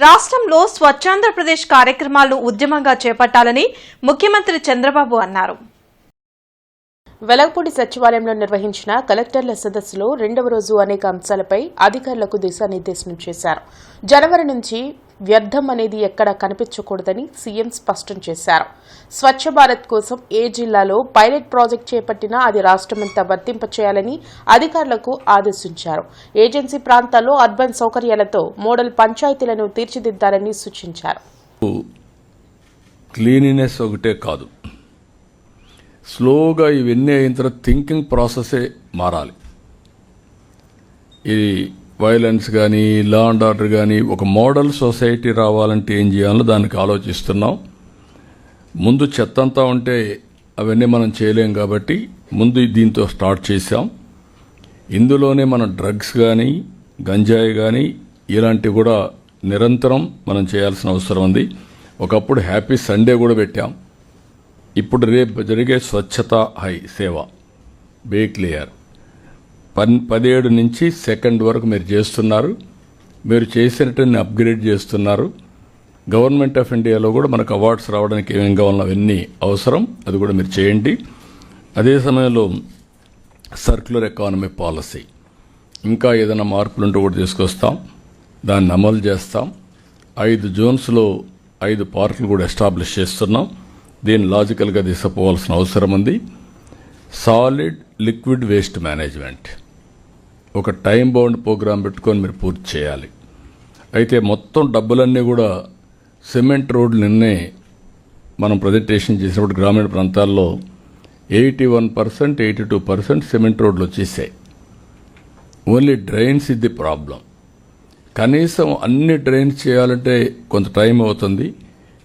రాష్ట్రంలో స్వచ్ఛాంధ్రప్రదేశ్ కార్యక్రమాలను ఉద్యమంగా చేపట్టాలని ముఖ్యమంత్రి చంద్రబాబు అన్నారు. వెలగపూడి సచివాలయంలో నిర్వహించిన కలెక్టర్ల సదస్సులో రెండవ రోజు అనేక అంశాలపై అధికారులకు దిశానిర్దేశం చేశారు. జనవరి నుంచి వ్యర్థం అనేది ఎక్కడ కనిపించకూడదని సీఎం స్పష్టం చేశారు. స్వచ్ఛ భారత్ కోసం ఏ జిల్లాలో పైలట్ ప్రాజెక్ట్ చేపట్టినా అది రాష్ట్రమంతా వర్తింపచేయాలని అధికారులకు ఆదేశించారు. ఏజెన్సీ ప్రాంతాల్లో అర్బన్ సౌకర్యాలతో మోడల్ పంచాయతీలను తీర్చిదిద్దాలని సూచించారు. క్లీనినెస్ ఒకటే కాదు. స్లోగా ఇవన్నీ అయిన తర్వాత థింకింగ్ ప్రాసెసే మారాలి. ఇది వైలెన్స్ కానీ లా అండ్ ఆర్డర్ కానీ ఒక మోడల్ సొసైటీ రావాలంటే ఏం చేయాలో దానికి ఆలోచిస్తున్నాం. ముందు చెత్త అంతా ఉంటే అవన్నీ మనం చేయలేం కాబట్టి ముందు దీంతో స్టార్ట్ చేశాం. ఇందులోనే మనం డ్రగ్స్ కానీ గంజాయి కానీ ఇలాంటివి కూడా నిరంతరం మనం చేయాల్సిన అవసరం ఉంది. ఒకప్పుడు హ్యాపీ సండే కూడా పెట్టాం. ఇప్పుడు రేపు జరిగే స్వచ్ఛత హై సేవ. బే క్లియర్ పన్ పదిహేడు నుంచి సెకండ్ వరకు మీరు చేస్తున్నారు. మీరు చేసినట్టుని అప్గ్రేడ్ చేస్తున్నారు. గవర్నమెంట్ ఆఫ్ ఇండియాలో కూడా మనకు అవార్డ్స్ రావడానికి ఏమేమి కావాలో అవన్నీ అవసరం. అది కూడా మీరు చేయండి. అదే సమయంలో సర్క్యులర్ ఎకానమీ పాలసీ. ఇంకా ఏదైనా మార్పులు ఉంటే కూడా తీసుకొస్తాం. దాన్ని అమలు చేస్తాం. ఐదు జోన్స్లో ఐదు పార్కులు కూడా ఎస్టాబ్లిష్ చేస్తున్నాం. దీన్ని లాజికల్గా తీసుకుపోవాల్సిన అవసరం ఉంది. Solid liquid waste management. ఒక టైం బౌండ్ ప్రోగ్రాం పెట్టుకొని మీరు పూర్తి చేయాలి. అయితే మొత్తం డబ్బులన్నీ కూడా సిమెంట్ రోడ్లు నిన్నే మనం ప్రజెంటేషన్ చేసినప్పుడు గ్రామీణ ప్రాంతాల్లో eighty one percent eighty two percent cement రోడ్లు వచ్చేసాయి. ఓన్లీ డ్రైన్స్ ఇది ది ప్రాబ్లం కనీసం అన్ని డ్రైన్స్ చేయాలంటే కొంత టైం అవుతుంది.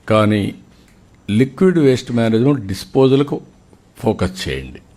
కానీ లిక్విడ్ వేస్ట్ మేనేజ్మెంట్ డిస్పోజల్కు ఫోకస్ చేయండి.